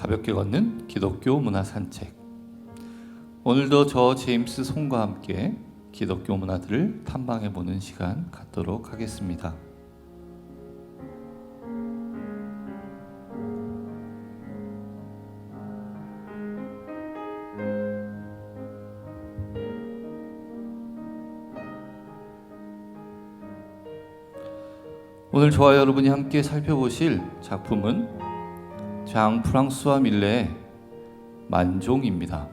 가볍게 걷는 기독교 문화 산책. 오늘도 저 제임스 송과 함께 기독교 문화들을 탐방해 보는 시간 갖도록 하겠습니다. 오늘 저와 여러분이 함께 살펴보실 작품은 장 프랑스와 밀레의 만종입니다.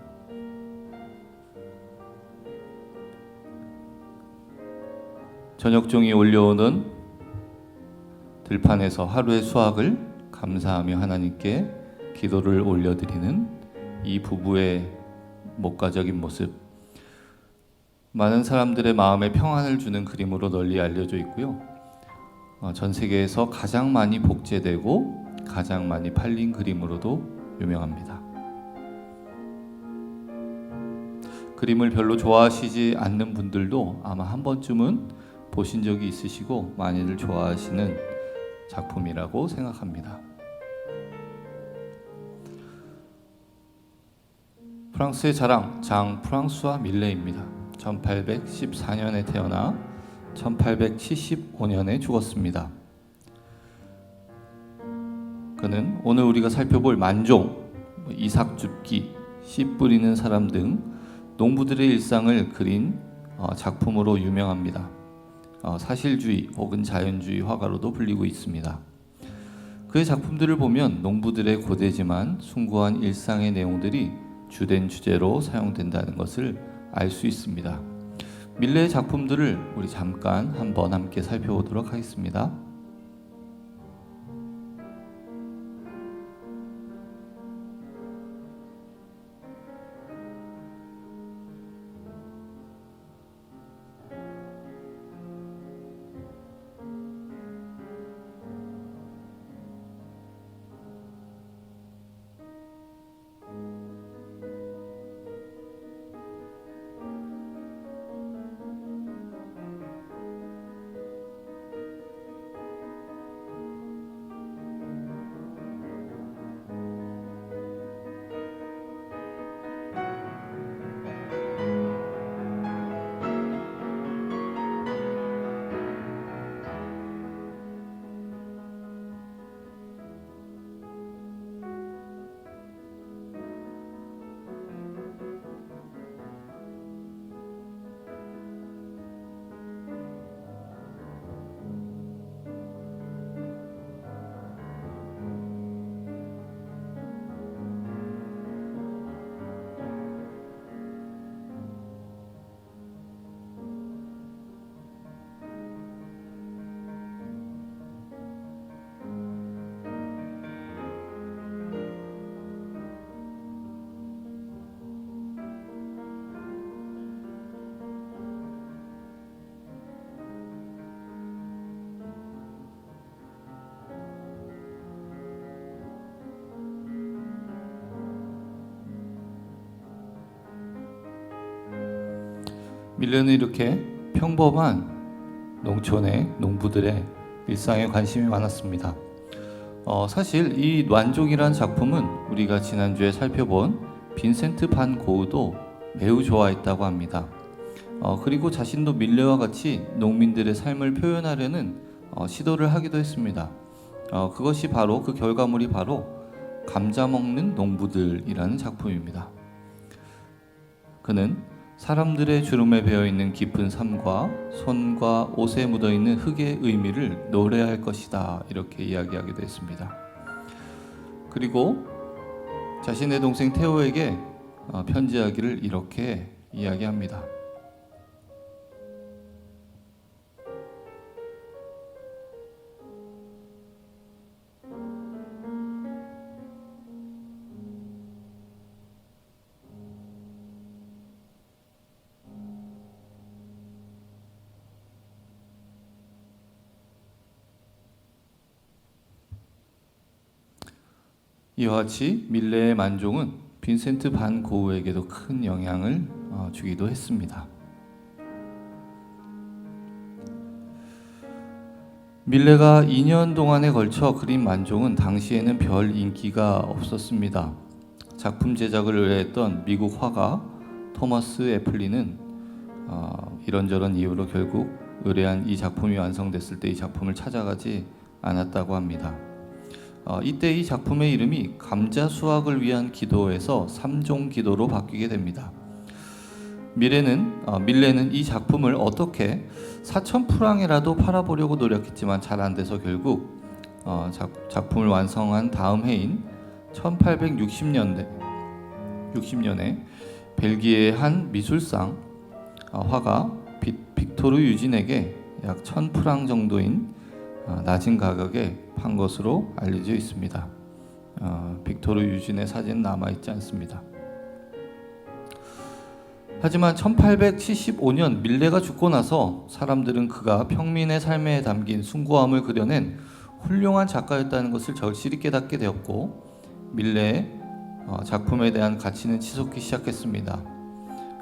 저녁종이 올려오는 들판에서 하루의 수확을 감사하며 하나님께 기도를 올려드리는 이 부부의 목가적인 모습 많은 사람들의 마음에 평안을 주는 그림으로 널리 알려져 있고요. 어, 전 세계에서 가장 많이 복제되고 가장 많이 팔린 그림으로도 유명합니다. 그림을 별로 좋아하시지 않는 분들도 아마 한 번쯤은 보신 적이 있으시고 많이들 좋아하시는 작품이라고 생각합니다. 프랑스의 자랑 장 프랑스와 밀레입니다. 1814년에 태어나 1875년에 죽었습니다. 그는 오늘 우리가 살펴볼 만종, 이삭 줍기, 씨 뿌리는 사람 등 농부들의 일상을 그린 어, 작품으로 유명합니다. 어, 사실주의 혹은 자연주의 화가로도 불리고 있습니다. 그의 작품들을 보면 농부들의 고되지만 숭고한 일상의 내용들이 주된 주제로 사용된다는 것을 알 수 있습니다. 밀레의 작품들을 우리 잠깐 한번 함께 살펴보도록 하겠습니다. 밀레는 이렇게 평범한 농촌의 농부들의 일상에 관심이 많았습니다. 어, 사실 이 완종이라는 작품은 우리가 지난주에 살펴본 빈센트 반 고흐도 매우 좋아했다고 합니다. 어, 그리고 자신도 밀레와 같이 농민들의 삶을 표현하려는 어, 시도를 하기도 했습니다. 어, 그것이 바로 그 결과물이 바로 감자 먹는 농부들이라는 작품입니다. 그는 사람들의 주름에 배어 있는 깊은 삶과 손과 옷에 묻어 있는 흙의 의미를 노래할 것이다 이렇게 이야기하기도 했습니다. 그리고 자신의 동생 테오에게 어, 편지하기를 이렇게 이야기합니다. 이와 같이 밀레의 만종은 빈센트 반 고흐에게도 큰 영향을 어, 주기도 했습니다. 밀레가 2년 동안에 걸쳐 그린 만종은 당시에는 별 인기가 없었습니다. 작품 제작을 의뢰했던 미국 화가 토머스 애플리는 어, 이런저런 이유로 결국 의뢰한 이 작품이 완성됐을 때 이 작품을 찾아가지 않았다고 합니다. 어, 이때 이 작품의 이름이 감자 수확을 위한 기도에서 삼종 기도로 바뀌게 됩니다. 미래는 어, 밀레는 이 작품을 어떻게 4천 프랑이라도 팔아보려고 노력했지만 잘 안 돼서 결국 어, 작, 작품을 완성한 다음 해인 1860년대 60년에 벨기에의 한 미술상 어, 화가 빅, 빅토르 유진에게 약 1000프랑 정도인 어, 낮은 가격에 판 것으로 알려져 있습니다. 어, 빅토르 유진의 사진 남아 있지 않습니다. 하지만 1875년 밀레가 죽고 나서 사람들은 그가 평민의 삶에 담긴 숭고함을 그려낸 훌륭한 작가였다는 것을 절실히 깨닫게 되었고 밀레의 어, 작품에 대한 가치는 치솟기 시작했습니다.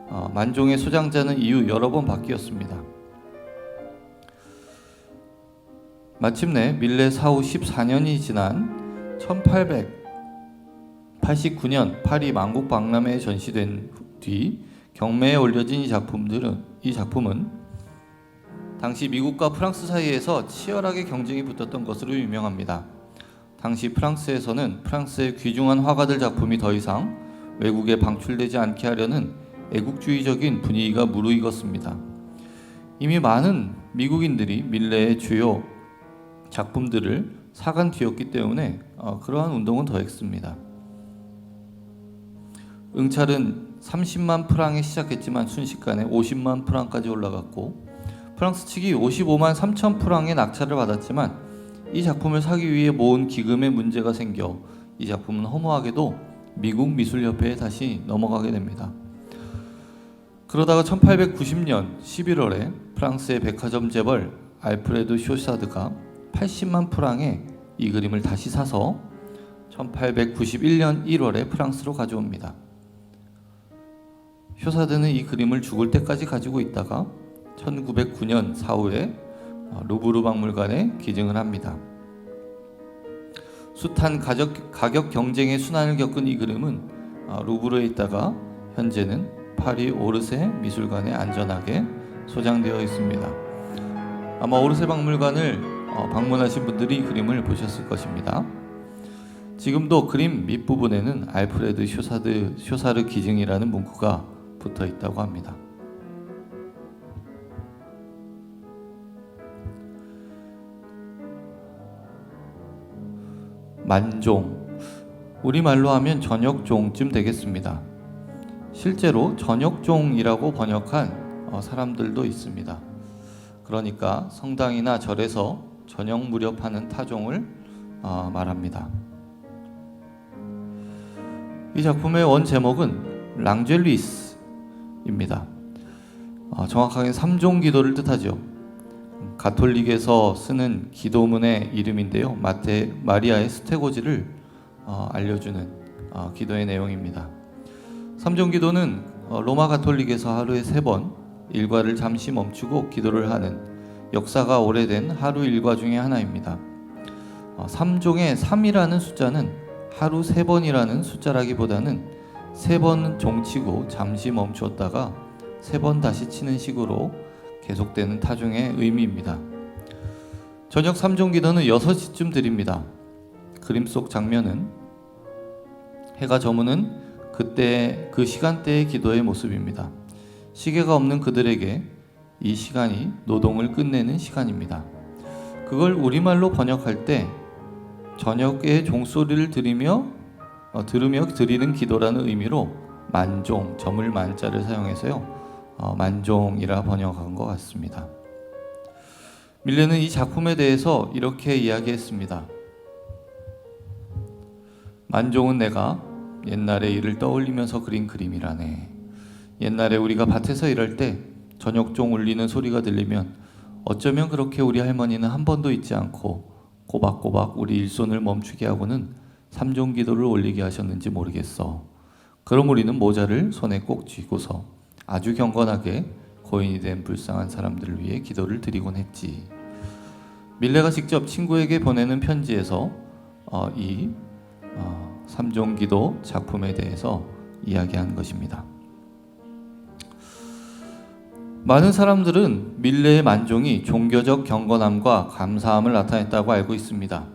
어, 만종의 소장자는 이후 여러 번 바뀌었습니다. 마침내 밀레 사후 14년이 지난 1889년 파리 만국 박람회에 전시된 뒤 경매에 올려진 이 작품들은 이 작품은 당시 미국과 프랑스 사이에서 치열하게 경쟁이 붙었던 것으로 유명합니다. 당시 프랑스에서는 프랑스의 귀중한 화가들 작품이 더 이상 외국에 방출되지 않게 하려는 애국주의적인 분위기가 무르익었습니다. 이미 많은 미국인들이 밀레의 주요 작품들을 사간 뒤였기 때문에 어, 그러한 운동은 더했습니다. 응찰은 30만 프랑에 시작했지만 순식간에 50만 프랑까지 올라갔고 프랑스 측이 55만 3천 프랑의 낙찰을 받았지만 이 작품을 사기 위해 모은 기금에 문제가 생겨 이 작품은 허무하게도 미국 미술협회에 다시 넘어가게 됩니다. 그러다가 1890년 11월에 프랑스의 백화점 재벌 알프레드 쇼사드가 80만 프랑에 이 그림을 다시 사서 1891년 1월에 프랑스로 가져옵니다. 쇼사드는 이 그림을 죽을 때까지 가지고 있다가 1909년 4월에 루브르 박물관에 기증을 합니다. 숱한 가격, 가격 경쟁의 순환을 겪은 이 그림은 어, 루브르에 있다가 현재는 파리 오르세 미술관에 안전하게 소장되어 있습니다. 아마 오르세 박물관을 어, 방문하신 분들이 이 그림을 보셨을 것입니다. 지금도 그림 밑부분에는 알프레드 쇼사드 쇼사르 기증이라는 문구가 붙어 있다고 합니다. 만종 우리말로 하면 저녁종쯤 되겠습니다. 실제로 저녁종이라고 번역한 어, 사람들도 있습니다. 그러니까 성당이나 절에서 저녁 무렵하는 타종을 어, 말합니다. 이 작품의 원 제목은 랑젤리스입니다. 어, 정확하게 삼종 기도를 뜻하죠. 가톨릭에서 쓰는 기도문의 이름인데요. 마테 마리아의 스테고지를 어, 알려주는 어, 기도의 내용입니다. 삼종 기도는 어, 로마 가톨릭에서 하루에 세번 일과를 잠시 멈추고 기도를 하는 역사가 오래된 하루 일과 중의 하나입니다. 어, 삼종의 3이라는 숫자는 하루 세 번이라는 숫자라기보다는 세번 종치고 잠시 멈추었다가 세번 다시 치는 식으로 계속되는 타종의 의미입니다. 저녁 3종 기도는 6시쯤 드립니다. 그림 속 장면은 해가 저무는 그때 그 시간대의 기도의 모습입니다. 시계가 없는 그들에게 이 시간이 노동을 끝내는 시간입니다. 그걸 우리말로 번역할 때 저녁에 종소리를 들으며 어, 들으며 드리는 기도라는 의미로 만종 점을 만자를 사용해서요 어, 만종이라 번역한 것 같습니다. 밀레는 이 작품에 대해서 이렇게 이야기했습니다. 만종은 내가 옛날의 일을 떠올리면서 그린 그림이라네. 옛날에 우리가 밭에서 일할 때 저녁종 울리는 소리가 들리면 어쩌면 그렇게 우리 할머니는 한 번도 잊지 않고 꼬박꼬박 우리 일손을 멈추게 하고는 삼종 기도를 올리게 하셨는지 모르겠어. 그럼 우리는 모자를 손에 꼭 쥐고서 아주 경건하게 고인이 된 불쌍한 사람들을 위해 기도를 드리곤 했지. 밀레가 직접 친구에게 보내는 편지에서 어, 이 어, 삼종 기도 작품에 대해서 이야기한 것입니다. 많은 사람들은 밀레의 만종이 종교적 경건함과 감사함을 나타냈다고 알고 있습니다.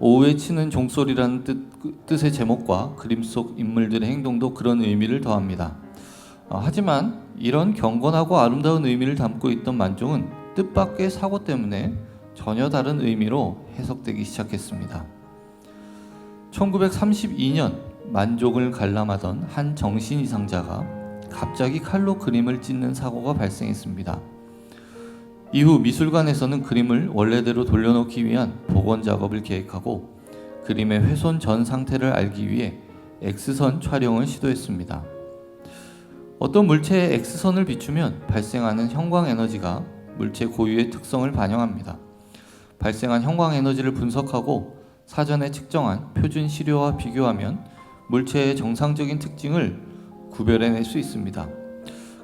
오후에 치는 종소리라는 뜻, 그 뜻의 제목과 그림 속 인물들의 행동도 그런 의미를 더합니다. 어, 하지만 이런 경건하고 아름다운 의미를 담고 있던 만종은 뜻밖의 사고 때문에 전혀 다른 의미로 해석되기 시작했습니다. 1932년 만종을 관람하던 한 정신 이상자가 갑자기 칼로 그림을 찢는 사고가 발생했습니다. 이후 미술관에서는 그림을 원래대로 돌려놓기 위한 복원 작업을 계획하고 그림의 훼손 전 상태를 알기 위해 X선 촬영을 시도했습니다. 어떤 물체에 X선을 비추면 발생하는 형광 에너지가 물체 고유의 특성을 반영합니다. 발생한 형광 에너지를 분석하고 사전에 측정한 표준 시료와 비교하면 물체의 정상적인 특징을 구별해낼 수 있습니다.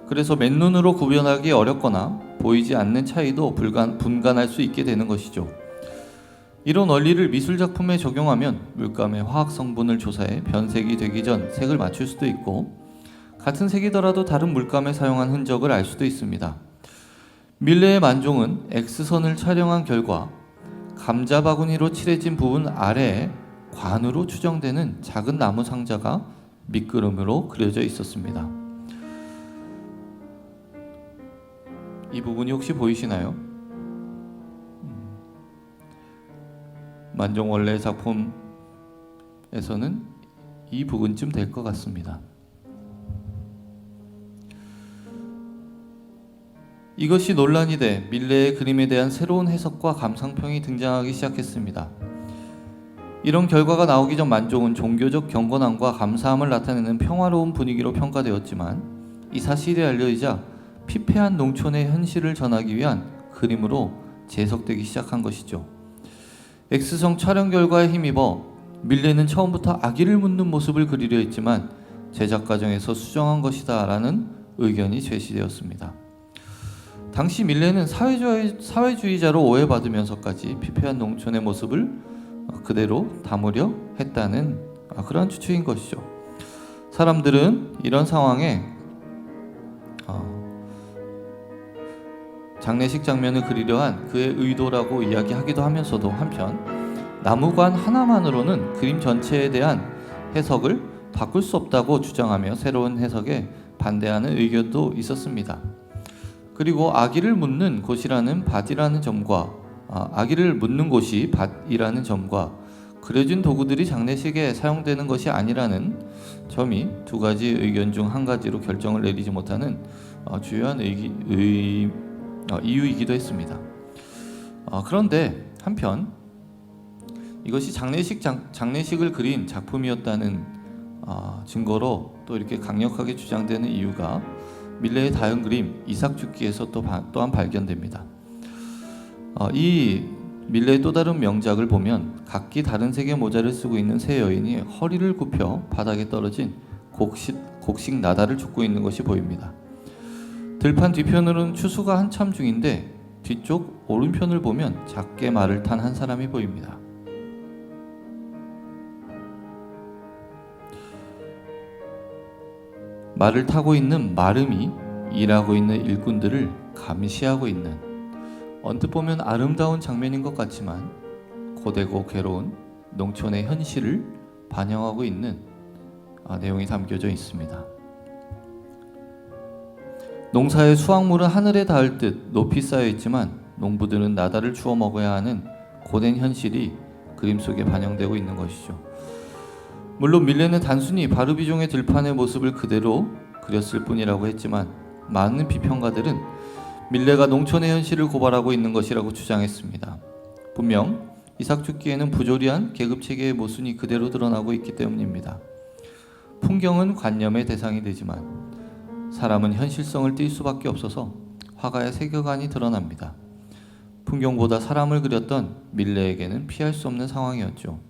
그래서 맨눈으로 구별하기 어렵거나 보이지 않는 차이도 불간, 분간할 수 있게 되는 것이죠. 이런 원리를 미술 작품에 적용하면 물감의 화학 성분을 조사해 변색이 되기 전 색을 맞출 수도 있고 같은 색이더라도 다른 물감에 사용한 흔적을 알 수도 있습니다. 밀레의 만종은 X선을 촬영한 결과 감자 바구니로 칠해진 부분 아래에 관으로 추정되는 작은 나무 상자가 밑그림으로 그려져 있었습니다. 이 부분이 혹시 보이시나요? 음. 만종 원래 작품에서는 이 부분쯤 될 것 같습니다. 이것이 논란이 돼 밀레의 그림에 대한 새로운 해석과 감상평이 등장하기 시작했습니다. 이런 결과가 나오기 전 만종은 종교적 경건함과 감사함을 나타내는 평화로운 분위기로 평가되었지만 이 사실이 알려지자 피폐한 농촌의 현실을 전하기 위한 그림으로 재해석되기 시작한 것이죠. X성 촬영 결과에 힘입어 밀레는 처음부터 아기를 묻는 모습을 그리려 했지만 제작 과정에서 수정한 것이다 라는 의견이 제시되었습니다. 당시 밀레는 사회주의, 사회주의자로 오해받으면서까지 피폐한 농촌의 모습을 그대로 담으려 했다는 그런 추측인 것이죠. 사람들은 이런 상황에 어, 장례식 장면을 그리려 한 그의 의도라고 이야기하기도 하면서도 한편 나무관 하나만으로는 그림 전체에 대한 해석을 바꿀 수 없다고 주장하며 새로운 해석에 반대하는 의견도 있었습니다. 그리고 아기를 묻는 곳이라는 밭이라는 점과 아, 아기를 묻는 곳이 밭이라는 점과 그려진 도구들이 장례식에 사용되는 것이 아니라는 점이 두 가지 의견 중 한 가지로 결정을 내리지 못하는 어, 주요한 의기, 의, 어, 이유이기도 했습니다. 어, 그런데 한편 이것이 장례식 장, 장례식을 그린 작품이었다는 어, 증거로 또 이렇게 강력하게 주장되는 이유가 밀레의 다연 그림 이삭 죽기에서 또 바, 또한 발견됩니다. 어, 이 밀레의 또 다른 명작을 보면 각기 다른 색의 모자를 쓰고 있는 세 여인이 허리를 굽혀 바닥에 떨어진 곡식, 곡식 나다를 줍고 있는 것이 보입니다. 들판 뒤편으로는 추수가 한참 중인데 뒤쪽 오른편을 보면 작게 말을 탄 한 사람이 보입니다. 말을 타고 있는 마름이 일하고 있는 일꾼들을 감시하고 있는 언뜻 보면 아름다운 장면인 것 같지만 고되고 괴로운 농촌의 현실을 반영하고 있는 아, 내용이 담겨져 있습니다. 농사의 수확물은 하늘에 닿을 듯 높이 쌓여 있지만 농부들은 나다를 주워 먹어야 하는 고된 현실이 그림 속에 반영되고 있는 것이죠. 물론 밀레는 단순히 바르비종의 들판의 모습을 그대로 그렸을 뿐이라고 했지만 많은 비평가들은 밀레가 농촌의 현실을 고발하고 있는 것이라고 주장했습니다. 분명 이삭 죽기에는 부조리한 계급 체계의 모순이 그대로 드러나고 있기 때문입니다. 풍경은 관념의 대상이 되지만 사람은 현실성을 띌 수밖에 없어서 화가의 세계관이 드러납니다. 풍경보다 사람을 그렸던 밀레에게는 피할 수 없는 상황이었죠.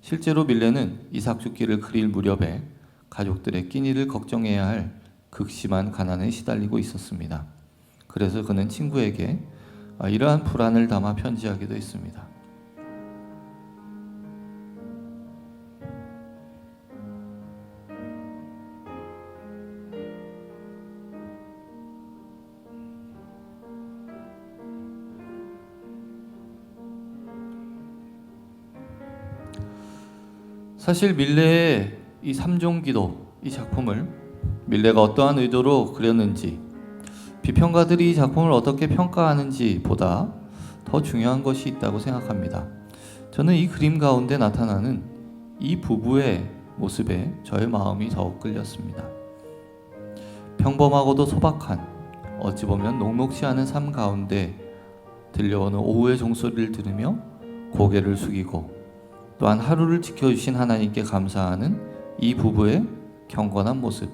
실제로 밀레는 이삭 죽기를 그릴 무렵에 가족들의 끼니를 걱정해야 할 극심한 가난에 시달리고 있었습니다. 그래서 그는 친구에게 아, 이러한 불안을 담아 편지하기도 했습니다. 사실 밀레의 이 삼종 기도 이 작품을 밀레가 어떠한 의도로 그렸는지 비평가들이 이 작품을 어떻게 평가하는지 보다 더 중요한 것이 있다고 생각합니다. 저는 이 그림 가운데 나타나는 이 부부의 모습에 저의 마음이 더욱 끌렸습니다. 평범하고도 소박한 어찌 보면 녹록지 않은 삶 가운데 들려오는 오후의 종소리를 들으며 고개를 숙이고 또한 하루를 지켜주신 하나님께 감사하는 이 부부의 경건한 모습.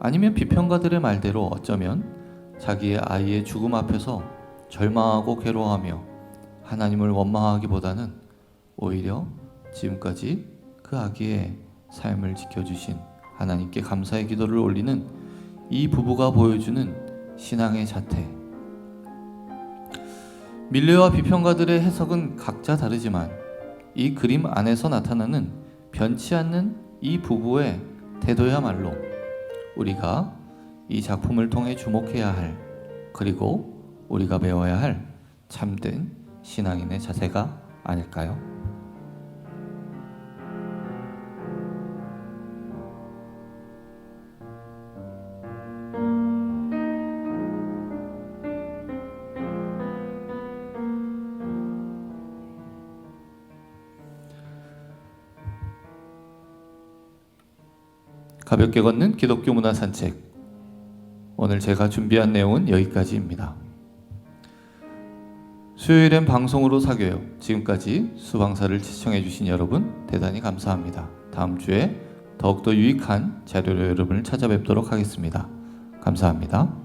아니면 비평가들의 말대로 어쩌면 자기의 아이의 죽음 앞에서 절망하고 괴로워하며 하나님을 원망하기보다는 오히려 지금까지 그 아기의 삶을 지켜주신 하나님께 감사의 기도를 올리는 이 부부가 보여주는 신앙의 자태. 밀레와 비평가들의 해석은 각자 다르지만 이 그림 안에서 나타나는 변치 않는 이 부부의 태도야말로 우리가 이 작품을 통해 주목해야 할 그리고 우리가 배워야 할 참된 신앙인의 자세가 아닐까요? 가볍게 걷는 기독교 문화 산책. 오늘 제가 준비한 내용은 여기까지입니다. 수요일엔 방송으로 사교요. 지금까지 수방사를 시청해주신 여러분 대단히 감사합니다. 다음 주에 더욱더 유익한 자료로 여러분을 찾아뵙도록 하겠습니다. 감사합니다.